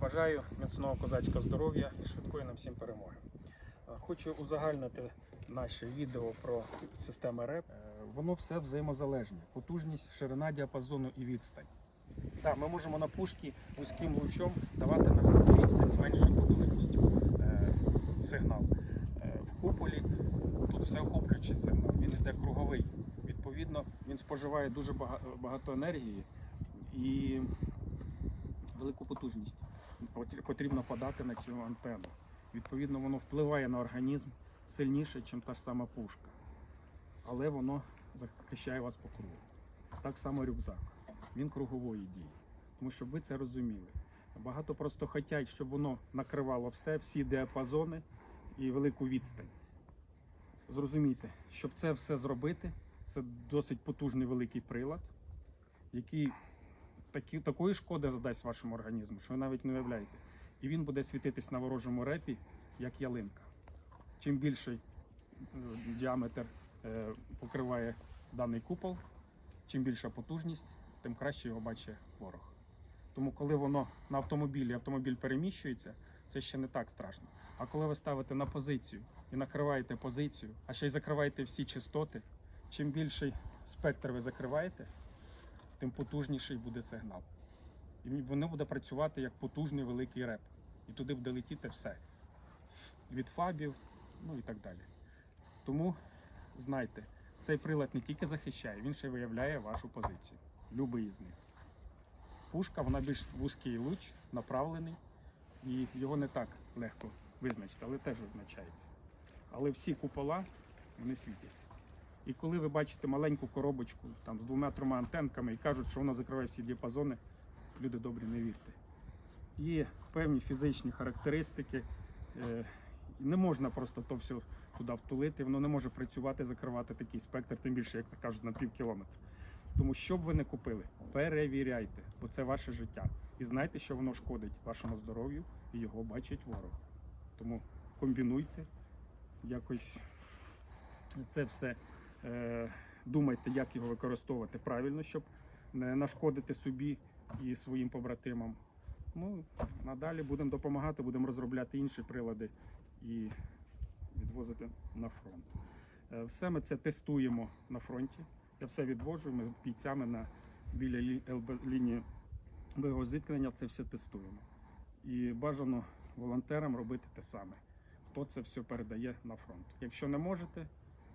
бажаю міцного козацького здоров'я і швидкої нам всім перемоги. Е, Хочу узагальнити наше відео про системи РЕП. Е, Воно все взаємозалежне. Потужність, ширина діапазону і відстань. Так, ми можемо на пушки вузьким лучом давати на відстань з меншою потужністю е, сигнал. В куполі тут все охоплюючий сигнал, він йде круговий. Відповідно, він споживає дуже багато енергії і велику потужність потрібно подати на цю антенну. Відповідно, воно впливає на організм сильніше, ніж та ж сама пушка. Але воно захищає вас по кругу. Так само рюкзак. Він кругової дії. Тому щоб ви це розуміли. Багато просто хочуть, щоб воно накривало все, всі діапазони і велику відстань. Зрозумійте, щоб це все зробити, це досить потужний великий прилад, який такі, такої шкоди задасть вашому організму, що ви навіть не уявляєте. І він буде світитись на ворожому репі, як ялинка. Чим більший е, діаметр е, покриває даний купол, чим більша потужність, тим краще його бачить ворог. Тому, коли воно на автомобілі, автомобіль переміщується, це ще не так страшно. А коли ви ставите на позицію і накриваєте позицію, а ще й закриваєте всі частоти, чим більший спектр ви закриваєте, тим потужніший буде сигнал. І воно буде працювати як потужний великий реп. І туди буде летіти все. Від фабів, ну і так далі. Тому знайте, цей прилад не тільки захищає, він ще й виявляє вашу позицію. Любий з них. Пушка, вона більш вузький луч, направлений, і його не так легко визначити, але теж визначається. Але всі купола вони світяться. І коли ви бачите маленьку коробочку там, з двома-трьома антенками і кажуть, що вона закриває всі діапазони, люди добрі, не вірте. Є певні фізичні характеристики. е, Не можна просто то все туди втулити, воно не може працювати, закривати такий спектр, тим більше, як кажуть, на пів кілометра. Тому що б ви не купили, перевіряйте, бо це ваше життя. І знайте, що воно шкодить вашому здоров'ю і його бачить ворог. Тому комбінуйте, якось це все думайте, як його використовувати правильно, щоб не нашкодити собі і своїм побратимам. Ну, надалі будемо допомагати, будемо розробляти інші прилади і відвозити на фронт. Е, Все ми це тестуємо на фронті. Я все відвожу. Ми з бійцями на біля лі- лінії бойового зіткнення це все тестуємо. І бажано волонтерам робити те саме. Хто це все передає на фронт. Якщо не можете,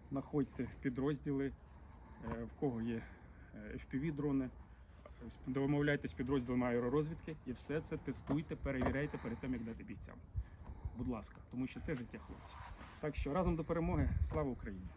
знаходьте підрозділи, е, в кого є FPV-дрони, домовляйтесь підрозділами аеророзвідки і все це тестуйте, перевіряйте перед тим, як дати бійцям. Будь ласка, тому що це життя хлопців. Так що разом до перемоги, слава Україні!